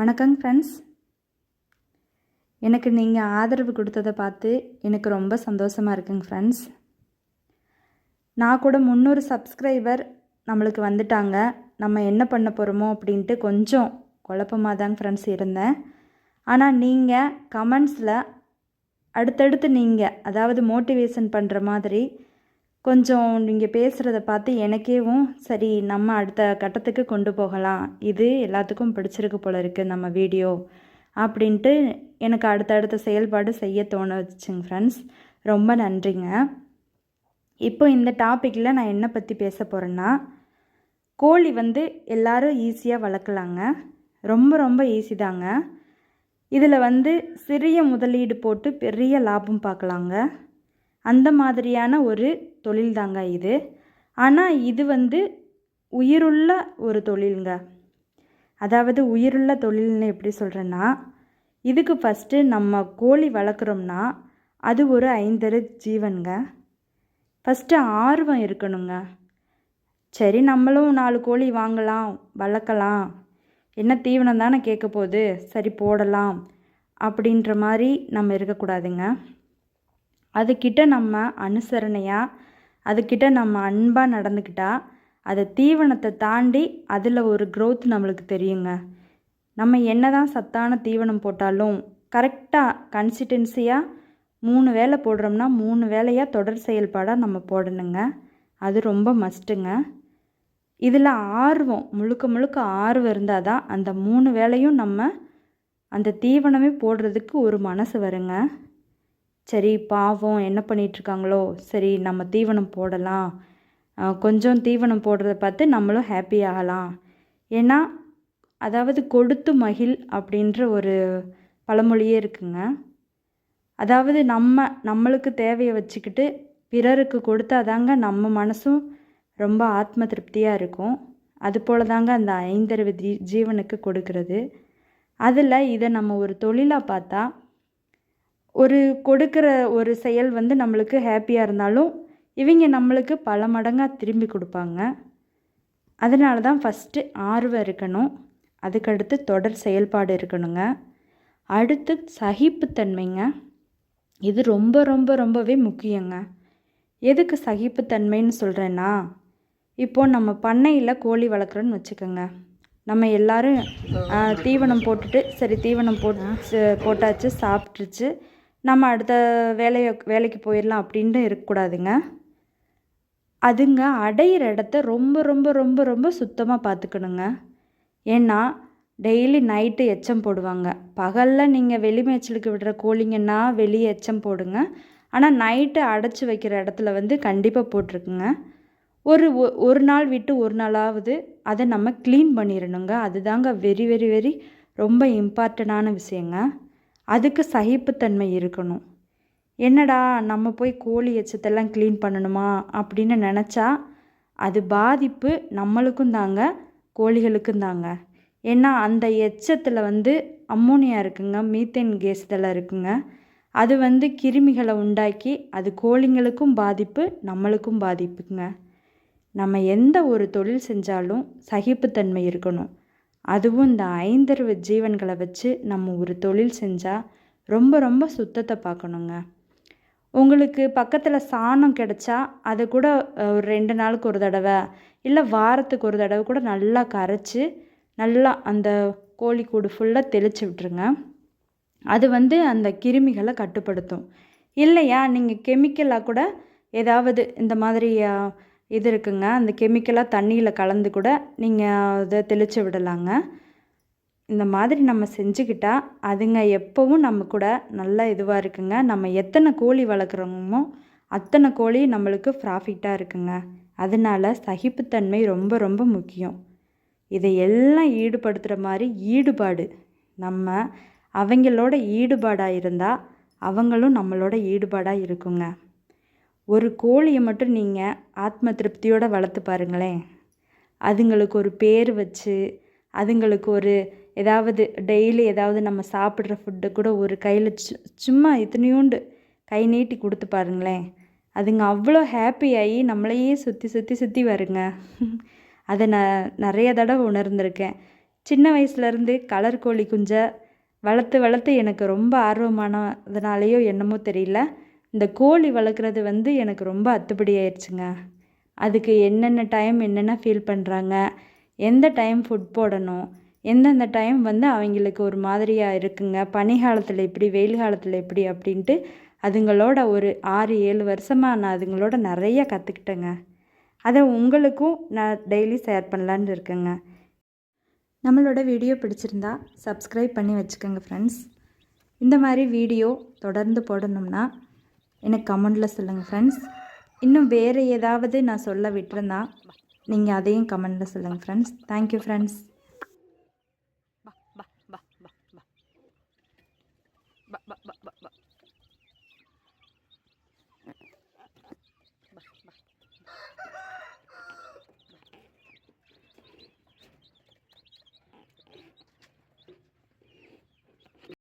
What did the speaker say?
வணக்கங்க ஃப்ரெண்ட்ஸ் எனக்கு நீங்கள் ஆதரவு கொடுத்ததை பார்த்து எனக்கு ரொம்ப சந்தோஷமாக இருக்குங்க ஃப்ரெண்ட்ஸ் நான் கூட முந்நூறு சப்ஸ்கிரைபர் நம்மளுக்கு வந்துட்டாங்க. நம்ம என்ன பண்ண போகிறோமோ அப்படின்ட்டு கொஞ்சம் குழப்பமாக தாங்க ஃப்ரெண்ட்ஸ் இருந்தேன் ஆனால் நீங்கள் கமெண்ட்ஸில் அடுத்தடுத்து நீங்கள் அதாவது மோட்டிவேஷன் பண்ணுற மாதிரி கொஞ்சம் நீங்கள் பேசுகிறத பார்த்து எனக்கேவும் சரி நம்ம அடுத்த கட்டத்துக்கு கொண்டு போகலாம். இது எல்லாத்துக்கும் பிடிச்சிருக்கு போல இருக்குது நம்ம வீடியோ அப்படின்ட்டு எனக்கு அடுத்தடுத்த செயல்பாடு செய்ய தோண வச்சுங்க ஃப்ரெண்ட்ஸ் ரொம்ப நன்றிங்க. இப்போ இந்த டாப்பிக்கில் நான் என்ன பற்றி பேச போகிறேன்னா கோழி வந்து எல்லாரும் ஈஸியாக வளர்க்கலாங்க. ரொம்ப ரொம்ப ஈஸி தாங்க. இதில் வந்து சிறிய முதலீடு போட்டு பெரிய லாபம் பார்க்கலாங்க. அந்த மாதிரியான ஒரு தொழில் தாங்க இது. ஆனால் இது வந்து உயிருள்ள ஒரு தொழிலுங்க. அதாவது உயிருள்ள தொழில்னு எப்படி சொல்கிறேன்னா இதுக்கு ஃபஸ்ட்டு நம்ம கோழி வளர்க்குறோம்னா அது ஒரு ஐந்தறு ஜீவனுங்க. ஃபஸ்ட்டு ஆர்வம் இருக்கணுங்க. சரி நம்மளும் நாலு கோழி வாங்கலாம் வளர்க்கலாம். என்ன தீவனம் தானே கேட்க போகுது? சரி போடலாம். அப்படின்ற மாதிரி நம்ம இருக்கக்கூடாதுங்க. அதுக்கிட்ட நம்ம அனுசரணையாக அதுக்கிட்ட நம்ம அன்பாக நடந்துக்கிட்டால் அதை தீவனத்தை தாண்டி அதில் ஒரு க்ரோத் நம்மளுக்கு தெரியுங்க. நம்ம என்ன தான் சத்தான தீவனம் போட்டாலும் கரெக்டாக கன்சிஸ்டன்சியாக மூணு வேலை போடுறோம்னா மூணு வேலையாக தொடர் செயல்பாடாக நம்ம போடணுங்க. அது ரொம்ப மஸ்ட்டுங்க இதில் ஆர்வம் முழுக்க முழுக்க ஆர்வம் இருந்தால் தான் அந்த மூணு வேலையும் நம்ம அந்த தீவனமே போடுறதுக்கு ஒரு மனசு வருங்க. சரி பாவம் என்ன பண்ணிகிட்ருக்காங்களோ சரி நம்ம தீவனம் போடலாம். கொஞ்சம் தீவனம் போடுறத பார்த்து நம்மளும் ஹாப்பி ஆகலாம். ஏன்னா அதாவது கொடுத்து மகிழ் அப்படின்ற ஒரு பழமொழியே இருக்குங்க. அதாவது நம்ம நம்மளுக்கு தேவையை வச்சுக்கிட்டு பிறருக்கு கொடுத்தா தாங்க நம்ம மனசும் ரொம்ப ஆத்ம திருப்தியாக இருக்கும். அதுபோல தாங்க அந்த ஐந்தறிவு ஜீ ஜீவனுக்கு கொடுக்கறது. அதில் இதை நம்ம ஒரு தொழிலாக பார்த்தா ஒரு கொடுக்குற ஒரு செயல் வந்து நம்மளுக்கு ஹாப்பியாக இருந்தாலும் இவங்க நம்மளுக்கு பல மடங்காக திரும்பி கொடுப்பாங்க. அதனால தான் ஃபஸ்ட்டு ஆர்வம் இருக்கணும். அதுக்கடுத்து தொடர் செயல்பாடு இருக்கணுங்க. அடுத்து சகிப்புத்தன்மைங்க. இது ரொம்ப ரொம்ப ரொம்பவே முக்கியங்க. எதுக்கு சகிப்புத்தன்மைன்னு சொல்கிறேன்னா இப்போ நம்ம பண்ணையில் கோழி வளர்க்குறோன்னு வச்சுக்கோங்க. நம்ம எல்லாரும் தீவனம் போட்டுட்டு சரி தீவனம் போட்டு போட்டாச்சு சாப்பிட்ருச்சு நம்ம அடுத்த வேலையை வேலைக்கு போயிடலாம் அப்படின்ட்டு இருக்கக்கூடாதுங்க. அதுங்க அடையிற இடத்த ரொம்ப ரொம்ப ரொம்ப ரொம்ப சுத்தமாக பார்த்துக்கணுங்க ஏன்னா டெய்லி நைட்டு எச்சம் போடுவாங்க. பகலில் நீங்கள் வெளி மேய்ச்சலுக்கு விடுற கோழிங்கன்னா வெளியே எச்சம் போடுங்க. ஆனால் நைட்டு அடைச்சி வைக்கிற இடத்துல வந்து கண்டிப்பாக போட்டிருக்குங்க. ஒரு ஒ- ஒரு நாள் விட்டு ஒரு நாளாவது அதை நம்ம க்ளீன் பண்ணிடணுங்க அதுதாங்க வெரி வெரி வெரி ரொம்ப இம்பார்ட்டண்டான விஷயங்க. அதுக்கு சகிப்புத்தன்மை இருக்கணும். என்னடா நம்ம போய் கோழி எச்சத்தெல்லாம் க்ளீன் பண்ணணுமா அப்படின்னு நினச்சா அது பாதிப்பு நம்மளுக்கும் தாங்க கோழிகளுக்கும் தாங்க. ஏன்னா அந்த எச்சத்தில் வந்து அம்மோனியா இருக்குங்க மீத்தேன் கேஸ் இதெல்லாம் இருக்குங்க. அது வந்து கிருமிகளை உண்டாக்கி அது கோழிங்களுக்கும் பாதிப்பு நம்மளுக்கும் பாதிப்புங்க. நம்ம எந்த ஒரு தொழில் செஞ்சாலும் சகிப்புத்தன்மை இருக்கணும். அதுவும் இந்த ஐந்தறிவு ஜீவன்களை வச்சு நம்ம ஒரு தொழில் செஞ்சால் ரொம்ப ரொம்ப சுத்தத்தை பார்க்கணுங்க. உங்களுக்கு பக்கத்தில் சாணம் கிடைச்சா அதை கூட ஒரு ரெண்டு நாளுக்கு ஒரு தடவை இல்லை வாரத்துக்கு ஒரு தடவை கூட நல்லா கரைச்சி நல்லா அந்த கோழி கூடு ஃபுல்லாக தெளித்து விட்டுருங்க. அது வந்து அந்த கிருமிகளை கட்டுப்படுத்தும். இல்லையா நீங்கள் கெமிக்கலாக கூட ஏதாவது இந்த மாதிரி இது இருக்குங்க. அந்த கெமிக்கலாக தண்ணியில் கலந்து கூட நீங்கள் இதை தெளித்து விடலாங்க. இந்த மாதிரி நம்ம செஞ்சுக்கிட்டா அதுங்க எப்போவும் நம்ம கூட நல்ல இதுவாக இருக்குங்க. நம்ம எத்தனை கோழி வளர்க்குறோமோ அத்தனை கோழி நம்மளுக்கு ப்ராஃபிட்டாக இருக்குங்க. அதனால் சகிப்புத்தன்மை ரொம்ப ரொம்ப முக்கியம். இதை எல்லாம் ஈடுபடுத்துகிற மாதிரி ஈடுபாடு. நம்ம அவங்களோட ஈடுபாடாக இருந்தால் அவங்களும் நம்மளோட ஈடுபாடாக இருக்குங்க. ஒரு கோழியை மட்டும் நீங்கள் ஆத்ம திருப்தியோடு வளர்த்து பாருங்களேன். அதுங்களுக்கு ஒரு பேர் வச்சு அதுங்களுக்கு ஒரு ஏதாவது டெய்லி ஏதாவது நம்ம சாப்பிட்ற ஃபுட்டு கூட ஒரு கையில் சு சும்மா இத்தனையோண்டு கை நீட்டி கொடுத்து பாருங்களேன். அதுங்க அவ்வளோ ஹாப்பியாகி நம்மளையே சுற்றி சுற்றி சுற்றி வருங்க. அதை நான் நிறைய தடவை உணர்ந்திருக்கேன். சின்ன வயசுலேருந்து கலர் கோழி குஞ்சை வளர்த்து வளர்த்து எனக்கு ரொம்ப ஆர்வமானதுனாலேயோ என்னமோ தெரியல. இந்த கோழி வளர்க்குறது வந்து எனக்கு ரொம்ப அத்துப்படி ஆயிடுச்சுங்க. அதுக்கு என்னென்ன டைம் என்னென்ன ஃபீல் பண்ணுறாங்க எந்த டைம் ஃபுட் போடணும் எந்தெந்த டைம் வந்து அவங்களுக்கு ஒரு மாதிரியாக இருக்குங்க பனி காலத்தில் எப்படி வெயில் காலத்தில் எப்படி அப்படின்ட்டு அதுங்களோட ஒரு ஆறு ஏழு வருஷமாக நான் அதுங்களோட நிறைய கற்றுக்கிட்டேங்க அதை உங்களுக்கும் நான் டெய்லி ஷேர் பண்ணலான்னு இருக்கேங்க. நம்மளோட வீடியோ பிடிச்சிருந்தா சப்ஸ்கிரைப் பண்ணி வச்சுக்கோங்க ஃப்ரெண்ட்ஸ் இந்த மாதிரி வீடியோ தொடர்ந்து போடணும்னா எனக்கு கமெண்டில் சொல்லுங்கள் ஃப்ரெண்ட்ஸ் இன்னும் வேறு ஏதாவது நான் சொல்ல விட்டுருந்தா நீங்கள் அதையும் கமெண்டில் சொல்லுங்கள் ஃப்ரெண்ட்ஸ் தேங்க்யூ ஃப்ரெண்ட்ஸ்